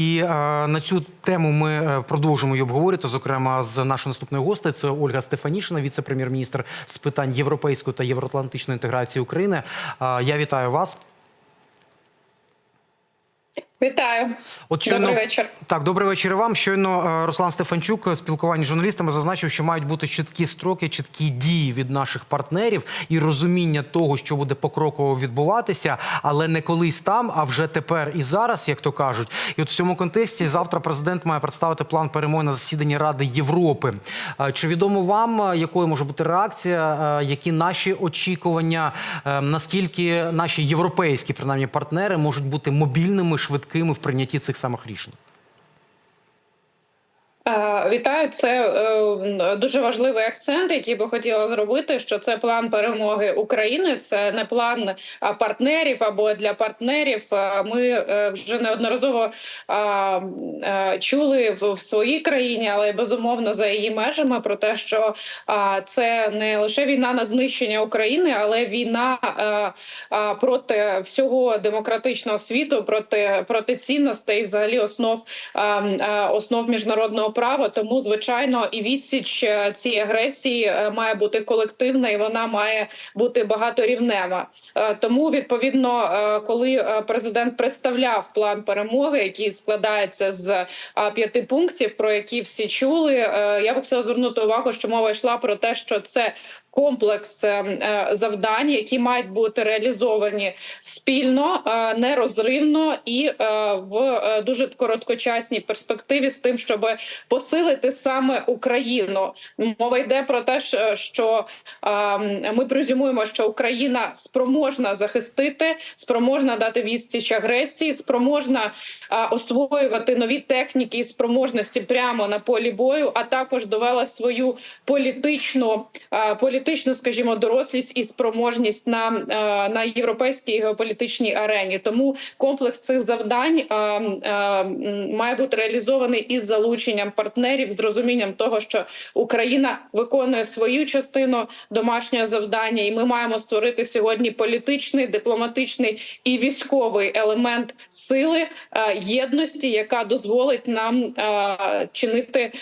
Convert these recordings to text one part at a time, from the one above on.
І а, на цю тему ми е, продовжимо її обговорити, зокрема з нашою наступною гостею. Це Ольга Стефанішина, віце-прем'єр-міністр з питань європейської та євроатлантичної інтеграції України. А, я вітаю вас. Вітаю, От добрий вечір. Так, добрий вечір вам. Щойно е, Руслан Стефанчук в спілкуванні з журналістами зазначив, що мають бути чіткі строки, чіткі дії від наших партнерів і розуміння того, що буде покроково відбуватися, але не колись там, а вже тепер і зараз, як то кажуть. І от в цьому контексті завтра президент має представити план перемоги на засіданні Ради Європи. Е, Чи відомо вам, е, якою може бути реакція, е, які наші очікування, е, наскільки наші європейські принаймні партнери можуть бути мобільними, швидкими в прийнятті цих самих рішень? Е, Вітаю, це е, дуже важливий акцент, який би хотіла зробити. Що це план перемоги України, це не план партнерів або для партнерів. Е, Ми вже неодноразово чули в, своїй країні, але безумовно за її межами про те, що це не лише війна на знищення України, але війна проти всього демократичного світу, проти проти цінностей, взагалі основ а, основ міжнародного права. Тому, звичайно, і відсіч е, цієї агресії е, має бути колективна і вона має бути багаторівнева. Е, Тому, відповідно, коли президент представляв план перемоги, який складається з п'яти пунктів, про які всі чули, я б хотіла звернути увагу, що мова йшла про те, що це. Комплекс е, е, завдань, які мають бути реалізовані спільно, е, нерозривно і в дуже короткочасній перспективі з тим, щоб посилити саме Україну. Мова йде про те, що- ми презюмуємо, що Україна спроможна захистити, спроможна дати відсіч агресії, спроможна освоювати нові техніки і спроможності прямо на полі бою, а також довела свою політичну е, політичну, скажімо, дорослість і спроможність на, е, на європейській геополітичній арені. Тому комплекс цих завдань е, е, має бути реалізований із залученням партнерів, з розумінням того, що Україна виконує свою частину домашнього завдання, і ми маємо створити сьогодні політичний, дипломатичний і військовий елемент сили єдності, яка дозволить нам чинити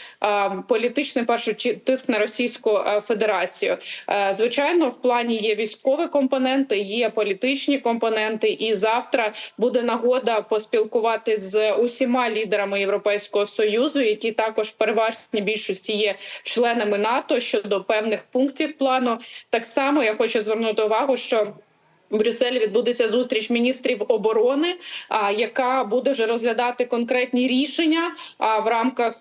політичний першу тиск на Російську Федерацію. Е, Звичайно, в плані є військові компоненти, є політичні компоненти, і завтра буде нагода поспілкуватися з усіма лідерами Європейського союзу, які також переважній більшості є членами НАТО щодо певних пунктів плану. Так само я хочу звернути увагу, що в Брюсселі відбудеться зустріч міністрів оборони, яка буде вже розглядати конкретні рішення в рамках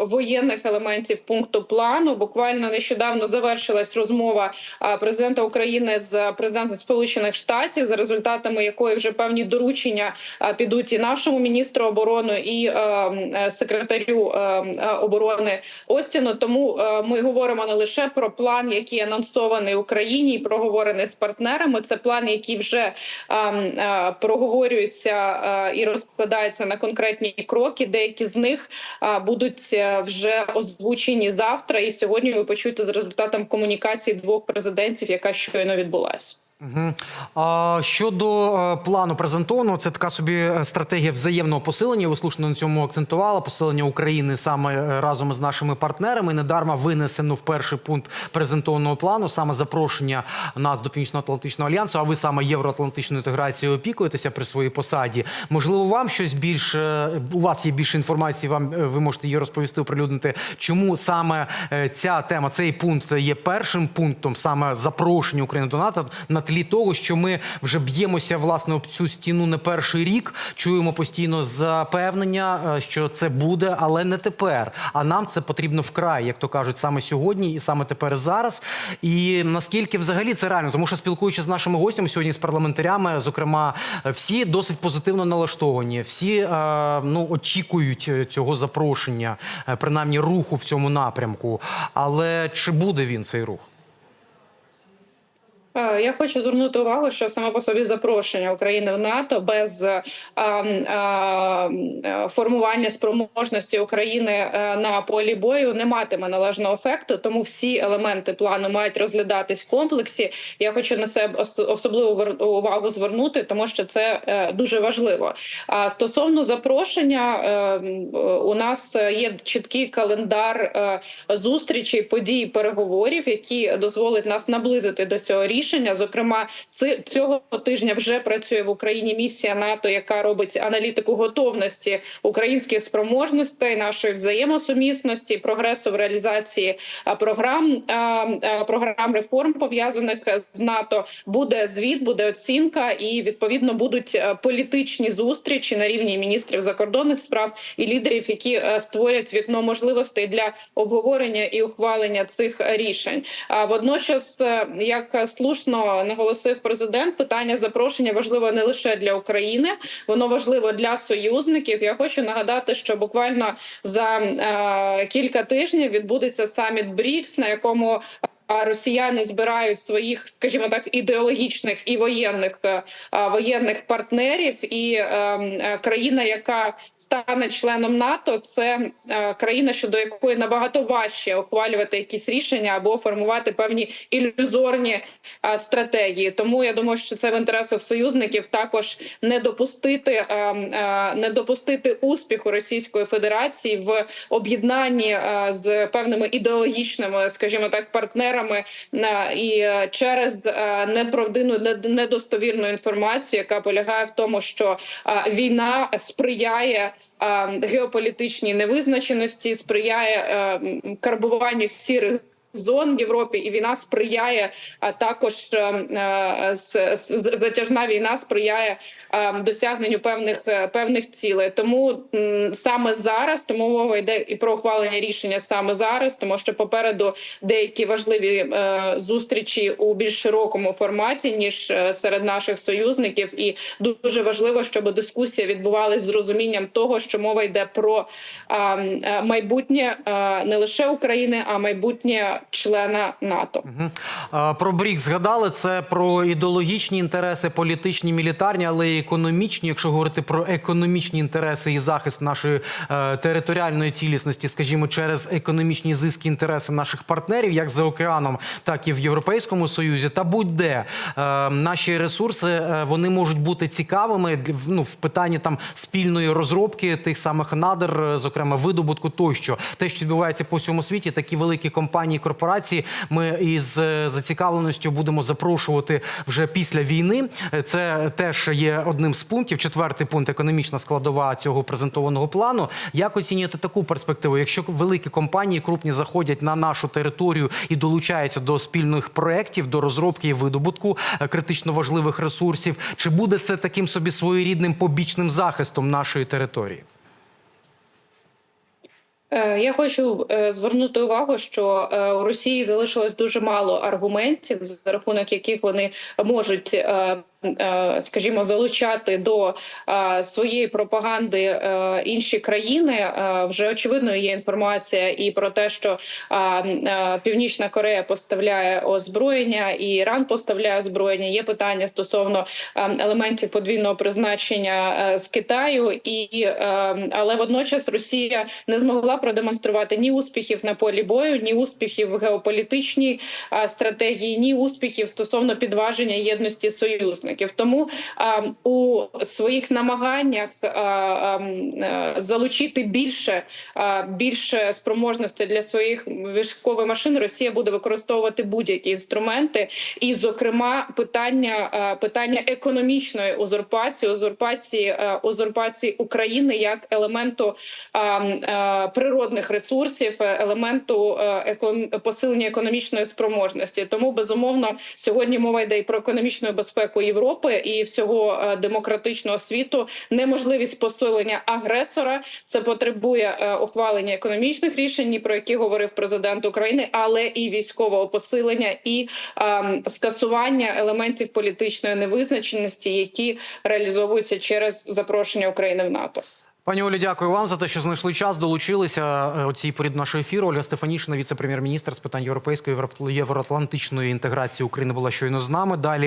воєнних елементів пункту плану. Буквально нещодавно завершилась розмова президента України з президентом Сполучених Штатів, за результатами якої вже певні доручення підуть і нашому міністру оборони, і е, е, секретарю е, е, оборони Остіну. Тому е, ми говоримо не лише про план, який анонсований Україні, і проговорений з партнерами. Це план, який вже е, е, проговорюється е, і розкладається на конкретні кроки. Деякі з них е, будуть вже озвучені завтра. І сьогодні ви почуєте з результатом комунікації двох президентів, яка щойно відбулася. Угу. А щодо е, плану презентованого, це така собі е, стратегія взаємного посилення. Ви слушно на цьому акцентували. Посилення України саме е, разом з нашими партнерами. Недарма винесено в перший пункт презентованого плану саме запрошення нас до Північно-Атлантичного альянсу. А ви саме євроатлантичною інтеграцією опікуєтеся при своїй посаді. Можливо, вам щось більше у вас є більше інформації. Вам ви можете її розповісти, оприлюднити. Чому саме ця тема, цей пункт є першим пунктом, саме запрошення України до НАТО на тлі того, що ми вже б'ємося власне об цю стіну не перший рік. Чуємо постійно запевнення, е, що це буде, але не тепер. А нам це потрібно вкрай, як то кажуть, саме сьогодні і саме тепер зараз. І наскільки взагалі це реально, тому що спілкуючись з нашими гостями сьогодні з парламентарями, зокрема, е, всі досить позитивно налаштовані, всі е, ну очікують цього запрошення, принаймні руху в цьому напрямку. Але чи буде він цей рух? Е, Я хочу звернути увагу, що саме по собі запрошення України в НАТО без е, е, е, формування спроможності України на полі бою не матиме належного ефекту. Тому всі елементи плану мають розглядатись в комплексі. Я хочу на себе особливу увагу звернути, тому що це дуже важливо. А стосовно запрошення, е, е, у нас є чіткий календар зустрічей, подій, переговорів, які дозволять нас наблизити до цього рішення. Зокрема, цього тижня вже працює в Україні місія НАТО, яка робить аналітику готовності українських спроможностей, нашої взаємосумісності, прогресу в реалізації програм програм реформ пов'язаних з НАТО. Буде звіт, буде оцінка, і відповідно будуть е, політичні зустрічі на рівні міністрів закордонних справ і лідерів, які е, створять вікно можливостей для обговорення і ухвалення цих рішень. А водночас, е, як слушно наголосив президент, питання запрошення важливо не лише для України, воно важливо для союзників. Я хочу нагадати, що буквально за е, кілька тижнів відбудеться саміт БРІКС, на якому росіяни збирають своїх, скажімо так, ідеологічних і воєнних е, воєнних партнерів, і е, е, країна, яка стане членом НАТО, це е, країна, щодо якої набагато важче ухвалювати якісь рішення або формувати певні ілюзорні стратегії. Тому я думаю, що це в інтересах союзників також не допустити е, е, не допустити успіху Російської Федерації в об'єднанні з певними ідеологічними, скажімо так, партнерами е, і е, через е, неправдину не- недостовірну інформацію, яка полягає в тому, що е, війна сприяє. Геополітичній невизначеності сприяє карбуванню сірих зон в Європі, і війна сприяє а також е, е, затяжна війна сприяє е, досягненню певних певних цілей. Тому саме зараз тому мова йде і про ухвалення рішення саме зараз, тому що попереду деякі важливі зустрічі у більш широкому форматі ніж серед наших союзників, і дуже важливо, щоб дискусія відбувалась з розумінням того, що мова йде про майбутнє не лише України, а майбутнє члена НАТО. А, Про БРІК згадали це про ідеологічні інтереси, політичні, мілітарні, але й економічні. Якщо говорити про економічні інтереси і захист нашої е, територіальної цілісності, скажімо, через економічні зиски інтереси наших партнерів, як за океаном, так і в Європейському Союзі, та будь-де е, наші ресурси е, вони можуть бути цікавими ну, в питанні там спільної розробки тих самих надр, е, зокрема видобутку тощо. Те, що відбувається по всьому світі, такі великі компанії, корпорації. Ми із е, зацікавленістю будемо запрошувати вже після війни. Це теж є одним з пунктів. Четвертий пункт економічна складова цього презентованого плану. Як оцінюєте таку перспективу? Якщо великі компанії крупні заходять на нашу територію і долучаються до спільних проєктів, до розробки і видобутку е, критично важливих ресурсів, чи буде це таким собі своєрідним побічним захистом нашої території? Е, Я хочу е, звернути увагу, що е, у Росії залишилось дуже мало аргументів, за рахунок яких вони можуть. Е, Скажімо, залучати до е, своєї пропаганди е, інші країни вже очевидно є інформація і про те, що Північна Корея поставляє озброєння, і Іран поставляє озброєння. Є питання стосовно елементів подвійного призначення з Китаю, і але водночас Росія не змогла продемонструвати ні успіхів на полі бою, ні успіхів в геополітичній стратегії, ні успіхів стосовно підваження єдності союзників. Тому е, у своїх намаганнях е, е, залучити більше, е, більше спроможностей для своїх військових машин, Росія буде використовувати будь-які інструменти, і, зокрема, питання питання економічної узурпації, узурпації узурпації України як елементу е, е, природних ресурсів, елементу посилення економічної спроможності. Тому безумовно сьогодні мова йде і про економічну безпеку Європи і всього е, демократичного світу. Неможливість посилення агресора це потребує е, ухвалення економічних рішень, про які говорив президент України, але і військового посилення і ем, скасування елементів політичної невизначеності, які реалізовуються через запрошення України в НАТО. Пані Олі, дякую вам за те, що знайшли час, долучилися е, у цій порід нашого ефіру. Оля Стефанішина, віце-прем'єр-міністр з питань європейської євроатлантичної інтеграції України, була щойно з нами. Далі